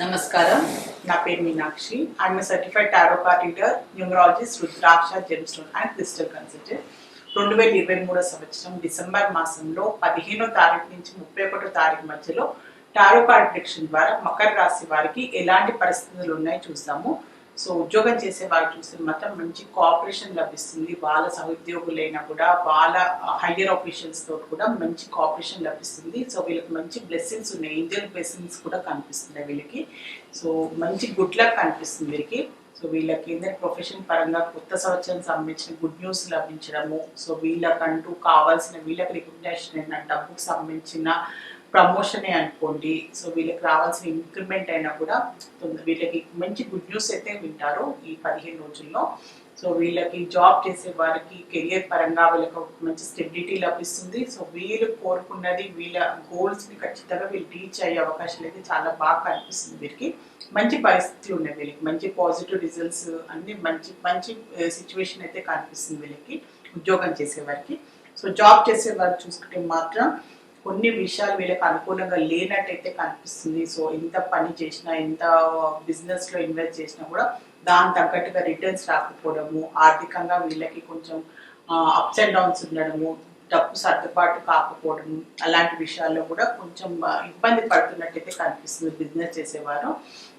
నమస్కారం. నా పేరు Meenakshi. I'm certified tarot card reader numerologist rudraksha gemstone and crystal consultant రెండు వేల ఇరవై మూడో సంవత్సరం డిసెంబర్ మాసంలో పదిహేనో తారీఖు నుంచి ముప్పై ఒకటో తారీఖు మధ్యలో టారో కార్డ్ ప్రిడిక్షన్ ద్వారా మకర రాశి వారికి ఎలాంటి పరిస్థితులు ఉన్నాయి చూస్తాము సో ఉద్యోగం చేసే వారు చూస్తే మాత్రం మంచి కోఆపరేషన్ లభిస్తుంది. వాళ్ళ సహోద్యోగులైనా కూడా వాళ్ళ హయ్యర్ ఆఫీషియల్స్ తోటి కూడా మంచి కోఆపరేషన్ లభిస్తుంది. సో వీళ్ళకి మంచి బ్లెస్సింగ్స్ ఉన్నాయి. ఏంజల్ బ్లెస్సింగ్స్ కూడా కనిపిస్తున్నాయి వీళ్ళకి. సో మంచి గుడ్ లక్ కనిపిస్తుంది వీరికి సో వీళ్ళకి ఏంటంటే ప్రొఫెషన్ పరంగా కొత్త సంవత్సరం సంబంధించిన గుడ్ న్యూస్ లభించడము. సో వీళ్ళకంటూ కావాల్సిన వీళ్ళకి రికగ్నేషన్ ఏంటంటే డబ్బుకు సంబంధించిన ప్రమోషనే అనుకోండి. సో వీళ్ళకి రావాల్సిన ఇంక్రిమెంట్ అయినా కూడా వీళ్ళకి మంచి గుడ్ న్యూస్ అయితే వింటారు ఈ పదిహేను రోజుల్లో. సో వీళ్ళకి జాబ్ చేసే వారికి కెరియర్ పరంగా వీళ్ళకి ఒక మంచి స్టెబిలిటీ లభిస్తుంది. సో వీళ్ళు కోరుకున్నది వీళ్ళ గోల్స్ని ఖచ్చితంగా వీళ్ళు రీచ్ అయ్యే అవకాశాలు అయితే చాలా బాగా కనిపిస్తుంది వీరికి. మంచి పరిస్థితులు ఉన్నాయి వీళ్ళకి. మంచి పాజిటివ్ రిజల్ట్స్ అన్ని మంచి మంచి సిచ్యువేషన్ అయితే కనిపిస్తుంది వీళ్ళకి ఉద్యోగం చేసే వారికి. సో జాబ్ చేసే వారు చూసుకుంటే మాత్రం కొన్ని విషయాలు వీళ్ళకి అనుకూలంగా లేనట్టయితే కనిపిస్తుంది. సో ఎంత పని చేసినా ఎంత బిజినెస్లో ఇన్వెస్ట్ చేసినా కూడా దాని తగ్గట్టుగా రిటర్న్స్ రాకపోవడము ఆర్థికంగా వీళ్ళకి కొంచెం అప్స్ అండ్ డౌన్స్ ఉండడము డబ్బు సర్దుబాటు కాకపోవడం అలాంటి విషయాల్లో కూడా కొంచెం ఇబ్బంది పడుతున్నట్టయితే కనిపిస్తుంది బిజినెస్ చేసేవారు.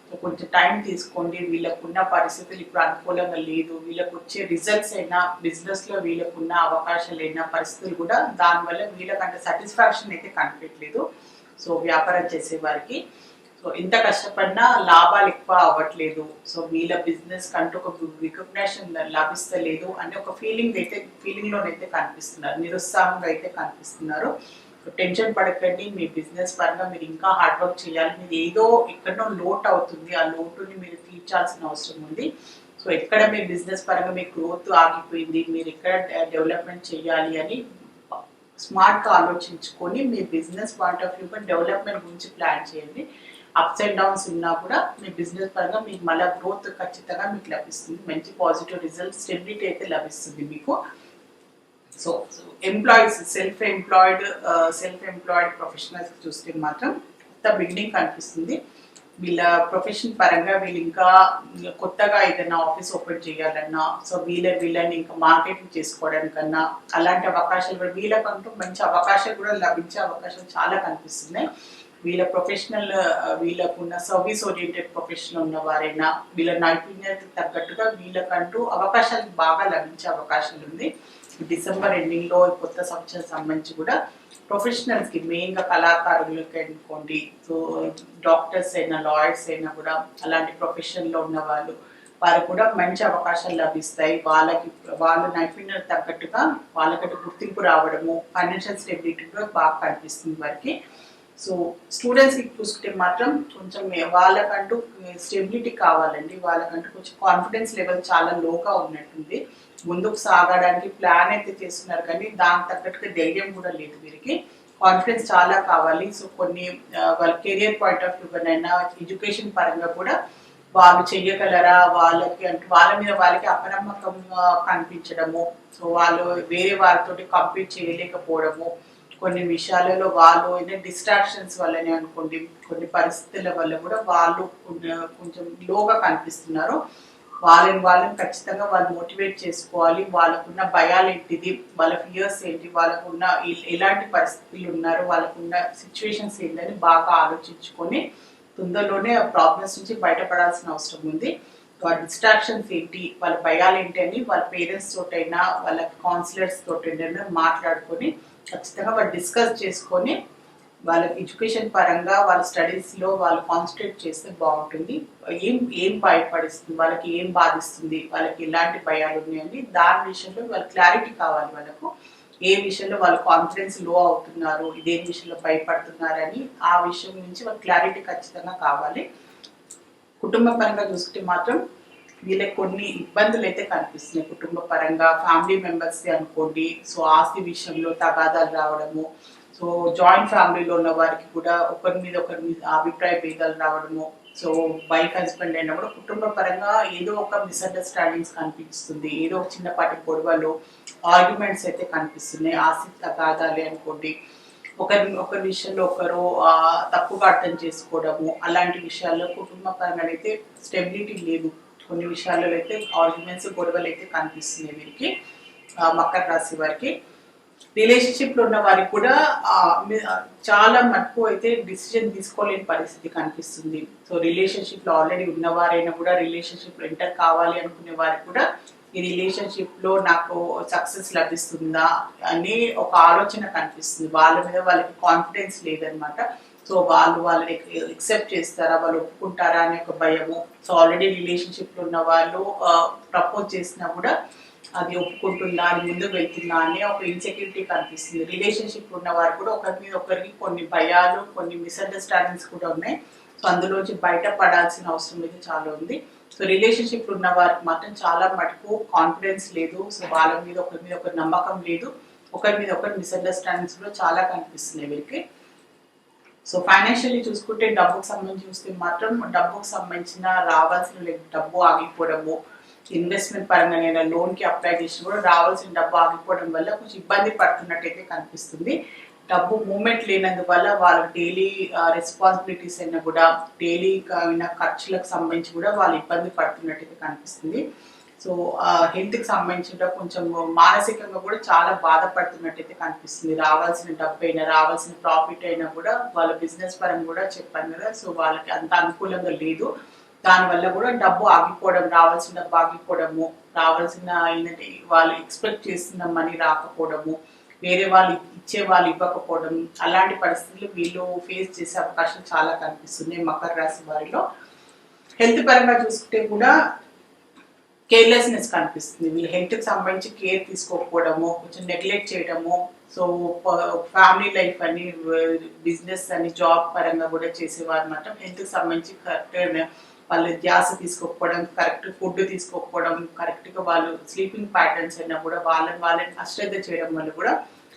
సో కొంచెం టైం తీసుకోండి. వీళ్ళకున్న పరిస్థితులు ఇప్పుడు అనుకూలంగా లేదు. వీళ్ళకు వచ్చే రిజల్ట్స్ అయినా బిజినెస్లో వీళ్ళకున్న అవకాశాలు అయినా పరిస్థితులు కూడా దానివల్ల వీళ్ళకంటే సాటిస్ఫాక్షన్ అయితే కనిపించలేదు సో వ్యాపారం చేసే వారికి ఎంత కష్టపడినా లాభాలు ఎక్కువ అవ్వట్లేదు. సో వీళ్ళ బిజినెస్ కంటూ ఒక రికగ్నేషన్ లభిస్తలేదు అనే ఒక ఫీలింగ్ అయితే ఫీలింగ్ లోనైతే కనిపిస్తున్నారు. నిరుత్సాహంగా అయితే కనిపిస్తున్నారు. టెన్షన్ పడకండి మీ బిజినెస్ పరంగా మీరు ఇంకా హార్డ్ వర్క్ చేయాలి. మీరు ఏదో ఎక్కడో లోట్ అవుతుంది. ఆ లోటుని మీరు తీర్చాల్సిన అవసరం ఉంది. సో ఎక్కడ మీ బిజినెస్ పరంగా మీ గ్రోత్ ఆగిపోయింది మీరు ఎక్కడ డెవలప్మెంట్ చేయాలి అని స్మార్ట్గా ఆలోచించుకొని మీ బిజినెస్ పాయింట్ ఆఫ్ వ్యూగా డెవలప్మెంట్ గురించి ప్లాన్ చేయండి. అప్స్ అండ్ డౌన్స్ ఉన్నా కూడా మీ బిజినెస్ పరంగా మీకు మళ్ళీ గ్రోత్ ఖచ్చితంగా మీకు లభిస్తుంది. మంచి పాజిటివ్ రిజల్ట్ స్టెబిలిటీ అయితే లభిస్తుంది మీకు. So employees self employed self employed professionals చూస్తే మాత్రం కొత్త బిల్డింగ్ కనిపిస్తుంది. వీళ్ళ ప్రొఫెషన్ పరంగా వీళ్ళు ఇంకా కొత్తగా ఏదైనా ఆఫీస్ ఓపెన్ చేయాలన్నా సో వీళ్ళ వీళ్ళని ఇంకా మార్కెటింగ్ చేసుకోవడానికన్నా అలాంటి అవకాశాలు కూడా వీళ్ళకంటూ మంచి అవకాశాలు కూడా లభించే అవకాశాలు చాలా కనిపిస్తున్నాయి. వీళ్ళ ప్రొఫెషనల్ వీళ్ళకున్న సర్వీస్ ఓరియంటెడ్ ప్రొఫెషన్ ఉన్న వారైనా వీళ్ళ నైపుణ్యతకు తగ్గట్టుగా వీళ్ళకంటూ అవకాశాలు బాగా లభించే అవకాశాలు ఉంది. డిసెంబర్ ఎండింగ్లో కొత్త సంవత్సరం సంబంధించి కూడా ప్రొఫెషనల్స్కి మెయిన్గా కళాకారులకి అనుకోండి సో డాక్టర్స్ అయినా లాయర్స్ అయినా కూడా అలాంటి ప్రొఫెషన్లో ఉన్న వాళ్ళు వారికి కూడా మంచి అవకాశాలు లభిస్తాయి. వాళ్ళకి వాళ్ళ నైపుణ్యం తగ్గట్టుగా వాళ్ళకంటే గుర్తింపు రావడము ఫైనాన్షియల్ స్టెబిలిటీ కూడా బాగా కనిపిస్తుంది వారికి. సో స్టూడెంట్స్కి చూసుకుంటే మాత్రం కొంచెం వాళ్ళకంటూ స్టెబిలిటీ కావాలండి. వాళ్ళకంటూ కొంచెం కాన్ఫిడెన్స్ లెవెల్ చాలా లోగా ఉన్నట్టుంది. ముందుకు సాగడానికి ప్లాన్ అయితే చేస్తున్నారు కానీ దానికి తగ్గట్టుగా ధైర్యం కూడా లేదు వీరికి. కాన్ఫిడెన్స్ చాలా కావాలి. సో కొన్ని వాళ్ళ కెరియర్ పాయింట్ ఆఫ్ వ్యూనైనా ఎడ్యుకేషన్ పరంగా కూడా వాళ్ళు చెయ్యగలరా? వాళ్ళకి అంటే వాళ్ళ మీద వాళ్ళకి అపనమ్మకం కనిపించడము. సో వాళ్ళు వేరే వారితో కంపీట్ చేయలేకపోవడము. కొన్ని విషయాలలో వాళ్ళు డిస్ట్రాక్షన్స్ వల్లనే అనుకోండి కొన్ని పరిస్థితుల వల్ల కూడా వాళ్ళు కొంచెం- లోగా కనిపిస్తున్నారు. వాళ్ళని వాళ్ళని ఖచ్చితంగా వాళ్ళు మోటివేట్ చేసుకోవాలి. వాళ్ళకున్న భయాలు ఏంటిది? వాళ్ళ ఫియర్స్ ఏంటి? వాళ్ళకున్న ఎలాంటి పరిస్థితులు ఉన్నారు? వాళ్ళకున్న సిచ్యువేషన్స్ ఏంటని బాగా ఆలోచించుకొని తొందరలోనే ఆ ప్రాబ్లమ్స్ నుంచి బయటపడాల్సిన అవసరం ఉంది. వాళ్ళ డిస్ట్రాక్షన్స్ ఏంటి? వాళ్ళ భయాలు ఏంటి అని వాళ్ళ పేరెంట్స్ తోటైనా వాళ్ళ కౌన్సిలర్స్ తోటైనా మాట్లాడుకొని ఖచ్చితంగా వాళ్ళు డిస్కస్ చేసుకొని వాళ్ళ ఎడ్యుకేషన్ పరంగా వాళ్ళ స్టడీస్లో వాళ్ళు కాన్సన్ట్రేట్ చేస్తే బాగుంటుంది. ఏం ఏం భయపడిస్తుంది వాళ్ళకి ఏం బాధిస్తుంది వాళ్ళకి ఎలాంటి భయాలు ఉన్నాయండి దాని విషయంలో వాళ్ళ క్లారిటీ కావాలి వాళ్ళకు. ఏ విషయంలో వాళ్ళు కాన్ఫిడెన్స్లో అవుతున్నారు ఇదే విషయంలో భయపడుతున్నారని ఆ విషయం నుంచి వాళ్ళ క్లారిటీ ఖచ్చితంగా కావాలి. కుటుంబ పరంగా చూసుకుంటే మాత్రం వీళ్ళకి కొన్ని ఇబ్బందులు అయితే కనిపిస్తున్నాయి కుటుంబ పరంగా ఫ్యామిలీ మెంబర్స్ అనుకోండి. సో ఆస్తి విషయంలో తగాదాలు రావడము సో జాయింట్ ఫ్యామిలీలో ఉన్న వారికి కూడా ఒకరి మీద ఒకరి మీద అభిప్రాయ భేదాలు రావడము సో వైఫ్ హస్బెండ్ అయినా కూడా కుటుంబ పరంగా ఏదో ఒక మిస్అండర్స్టాండింగ్స్ కనిపిస్తుంది. ఏదో ఒక చిన్నపాటి గొడవలు ఆర్గ్యుమెంట్స్ అయితే కనిపిస్తున్నాయి. ఆస్తి తగాదాలే అనుకోండి. ఒకరి ఒకరి విషయంలో ఒకరు తప్పుగా అర్థం చేసుకోవడము అలాంటి విషయాల్లో కుటుంబ పరంగా అయితే స్టెబిలిటీ లేదు. కొన్ని విషయాల్లో అయితే ఆర్గ్యుమెంట్స్ గొడవలు అయితే కనిపిస్తున్నాయి వీరికి మకర రాశి వారికి. రిలేషన్షిప్లో ఉన్న వారికి కూడా చాలా మటుకు అయితే డిసిజన్ తీసుకోలేని పరిస్థితి కనిపిస్తుంది. సో రిలేషన్షిప్లో ఆల్రెడీ ఉన్నవారైనా కూడా రిలేషన్షిప్ ఎంటర్ కావాలి అనుకునే వారికి కూడా ఈ రిలేషన్షిప్లో నాకు సక్సెస్ లభిస్తుందా అని ఒక ఆలోచన కనిపిస్తుంది. వాళ్ళ మీద వాళ్ళకి కాన్ఫిడెన్స్ లేదనమాట సో వాళ్ళు వాళ్ళని ఎక్సెప్ట్ చేస్తారా వాళ్ళు ఒప్పుకుంటారా అనే ఒక భయము. సో ఆల్రెడీ రిలేషన్షిప్లో ఉన్న వాళ్ళు ప్రపోజ్ చేసినా కూడా అది ఒప్పుకుంటుందా అని ముందుకు వెళ్తుందా అనే ఒక ఇన్సెక్యూరిటీ కనిపిస్తుంది. రిలేషన్షిప్ ఉన్న వారు కూడా ఒకరి మీద ఒకరికి కొన్ని భయాలు కొన్ని మిస్అండర్స్టాండింగ్స్ కూడా ఉన్నాయి. సో అందులోంచి బయటపడాల్సిన అవసరం అయితే చాలా ఉంది. సో రిలేషన్షిప్ ఉన్న వారికి మాత్రం చాలా మటుకు కాన్ఫిడెన్స్ లేదు. సో వాళ్ళ మీద ఒకరి మీద ఒకరి నమ్మకం లేదు. ఒకరి మీద ఒకరి మిస్అండర్స్టాండింగ్స్ కూడా చాలా కనిపిస్తున్నాయి వీరికి సో ఫైనాన్షియల్లీ చూసుకుంటే డబ్బుకు సంబంధించి చూస్తే మాత్రం డబ్బుకు సంబంధించిన రావాల్సిన డబ్బు ఆగిపోవడము ఇన్వెస్ట్మెంట్ పరంగా నేను లోన్కి అప్లై చేసి కూడా రావాల్సిన డబ్బు ఆగిపోవడం వల్ల కొంచెం ఇబ్బంది పడుతున్నట్టయితే కనిపిస్తుంది. డబ్బు మూమెంట్ లేనందువల్ల వాళ్ళ డైలీ రెస్పాన్సిబిలిటీస్ అయినా కూడా డైలీ ఖర్చులకు సంబంధించి కూడా వాళ్ళు ఇబ్బంది పడుతున్నట్టయితే కనిపిస్తుంది. సో హెల్త్కి సంబంధించిన కొంచెం మానసికంగా కూడా చాలా బాధపడుతున్నట్టయితే కనిపిస్తుంది. రావాల్సిన డబ్బు అయినా రావాల్సిన ప్రాఫిట్ అయినా కూడా వాళ్ళ బిజినెస్ పరంగా కూడా చెప్పాను కదా సో వాళ్ళకి అంత అనుకూలంగా లేదు. దానివల్ల కూడా డబ్బు ఆగిపోవడం రావాల్సిన డబ్బు ఆగిపోవడము రావాల్సిన ఏంటంటే వాళ్ళు ఎక్స్పెక్ట్ చేస్తున్న మనీ రాకపోవడము వేరే వాళ్ళు ఇచ్చే వాళ్ళు ఇవ్వకపోవడం అలాంటి పరిస్థితులు వీళ్ళు ఫేస్ చేసే అవకాశం చాలా కనిపిస్తుంది మకర రాశి వారిలో. హెల్త్ పరంగా చూసుకుంటే కూడా కేర్లెస్నెస్ కనిపిస్తుంది. వీళ్ళు హెల్త్కి సంబంధించి కేర్ తీసుకోకపోవడము కొంచెం నెగ్లెక్ట్ చేయడము. సో ఫ్యామిలీ లైఫ్ అని బిజినెస్ అని జాబ్ పరంగా కూడా చేసేవారు మాత్రం హెల్త్కి సంబంధించి కరెక్ట్ వాళ్ళు ధ్యాస తీసుకోకపోవడం కరెక్ట్ ఫుడ్ తీసుకోకపోవడం కరెక్ట్గా వాళ్ళు స్లీపింగ్ ప్యాటర్న్స్ అయినా కూడా వాళ్ళని వాళ్ళని అశ్రద్ధ చేయడం వల్ల కూడా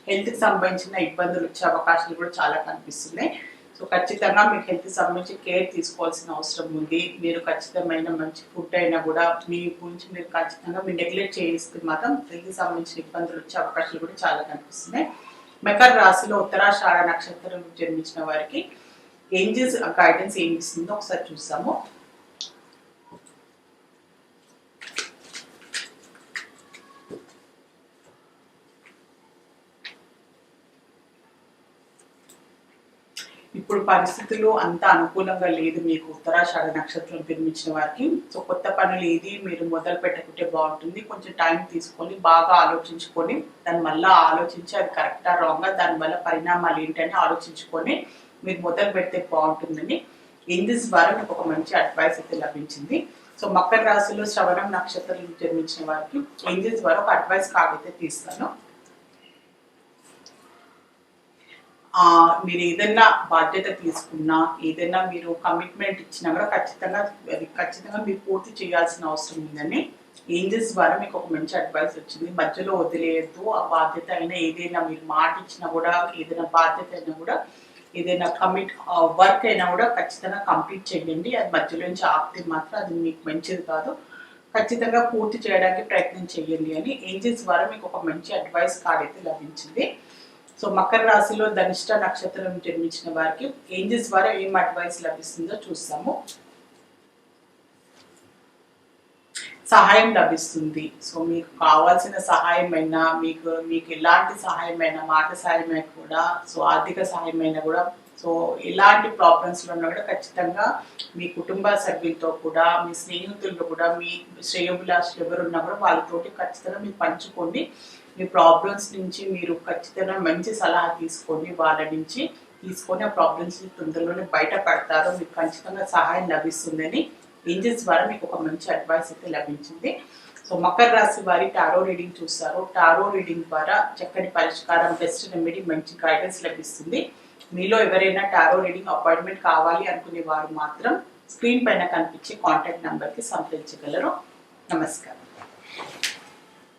హెల్త్కి సంబంధించిన ఇబ్బందులు వచ్చే అవకాశాలు కూడా చాలా కనిపిస్తున్నాయి. సో ఖచ్చితంగా మీకు హెల్త్ సంబంధించి కేర్ తీసుకోవాల్సిన అవసరం ఉంది. మీరు ఖచ్చితమైన మంచి ఫుడ్ అయినా కూడా మీ గురించి మీరు ఖచ్చితంగా మీరు నెగ్లెక్ట్ చేస్తే మాత్రం హెల్త్ సంబంధించిన ఇబ్బందులు వచ్చే అవకాశాలు కూడా చాలా కనిపిస్తున్నాయి. మకర రాశిలో ఉత్తరాషాఢ నక్షత్రం జన్మించిన వారికి ఏంజెస్ గైడెన్స్ ఏం ఇస్తుందో ఒకసారి చూసాము ఇప్పుడు పరిస్థితులు అంత అనుకూలంగా లేదు మీకు ఉత్తరాషాఢ నక్షత్రం నిర్మించిన వారికి. సో కొత్త పనులు ఏది మీరు మొదలు పెట్టకుంటే బాగుంటుంది. కొంచెం టైం తీసుకొని బాగా ఆలోచించుకొని దాని మళ్ళీ ఆలోచించి అది కరెక్టా రాంగా దాని వల్ల పరిణామాలు ఏంటని ఆలోచించుకొని మీరు మొదలు పెడితే బాగుంటుందని ఇందిస్ ద్వారా ఒక మంచి అడ్వైస్ అయితే లభించింది. సో మకర రాశిలో శ్రవణం నక్షత్రం జన్మించిన వారికి ఇందిస్ ద్వారా ఒక అడ్వైస్ కాగైతే తీస్తాను ఆ, మీరు ఏదైనా బాధ్యత తీసుకున్నా ఏదైనా మీరు కమిట్మెంట్ ఇచ్చినా కూడా ఖచ్చితంగా అది ఖచ్చితంగా మీరు పూర్తి చేయాల్సిన అవసరం ఉందని ఏంజెస్ ద్వారా మీకు ఒక మంచి అడ్వైస్ వచ్చింది. మధ్యలో వదిలేయద్దు. ఆ బాధ్యత అయినా ఏదైనా మీరు మాట ఇచ్చినా కూడా ఏదైనా బాధ్యత అయినా కూడా ఏదైనా కమిట్ వర్క్ అయినా కూడా ఖచ్చితంగా కంప్లీట్ చేయండి. అది మధ్యలో నుంచి ఆపితే మాత్రం అది మీకు మంచిది కాదు. ఖచ్చితంగా పూర్తి చేయడానికి ప్రయత్నం చేయండి అని ఏంజెస్ ద్వారా మీకు ఒక మంచి అడ్వైస్ కార్డ్ అయితే లభించింది. సో మకర రాశిలో ధనిష్ట నక్షత్రం జన్మించిన వారికి ఏంజెస్ ద్వారా ఏం అడ్వైస్ లభిస్తుందో చూస్తాము. సహాయం లభిస్తుంది. సో మీకు కావాల్సిన సహాయమైనా మీకు మీకు ఎలాంటి సహాయమైనా మాట సహాయమైనా కూడా సో ఆర్థిక సహాయమైనా కూడా సో ఎలాంటి ప్రాబ్లమ్స్లో ఉన్నా కూడా ఖచ్చితంగా మీ కుటుంబ సభ్యులతో కూడా మీ స్నేహితుల్లో కూడా మీ శ్రేయోభిలాషులు ఎవరున్నా కూడా వాళ్ళతోటి ఖచ్చితంగా మీరు పంచుకోండి. మీ ప్రాబ్లమ్స్ నుంచి మీరు ఖచ్చితంగా మంచి సలహా తీసుకొని వాళ్ళ నుంచి తీసుకొని ఆ ప్రాబ్లమ్స్ తొందరలోనే బయటపడతారు మీకు ఖచ్చితంగా సహాయం లభిస్తుందని ఏంజల్స్ ద్వారా మీకు ఒక మంచి అడ్వైస్ అయితే లభించింది. సో మకర రాశి వారి టారో రీడింగ్ చూస్తారు టారో రీడింగ్ ద్వారా చక్కని పరిష్కారం బెస్ట్ రెమెడీ మంచి గైడెన్స్ లభిస్తుంది. మీలో ఎవరైనా టారో రీడింగ్ అపాయింట్మెంట్ కావాలి అనుకునే వారు మాత్రం స్క్రీన్ పైన కనిపించే కాంటాక్ట్ నెంబర్కి సంప్రదించగలరు. నమస్కారం.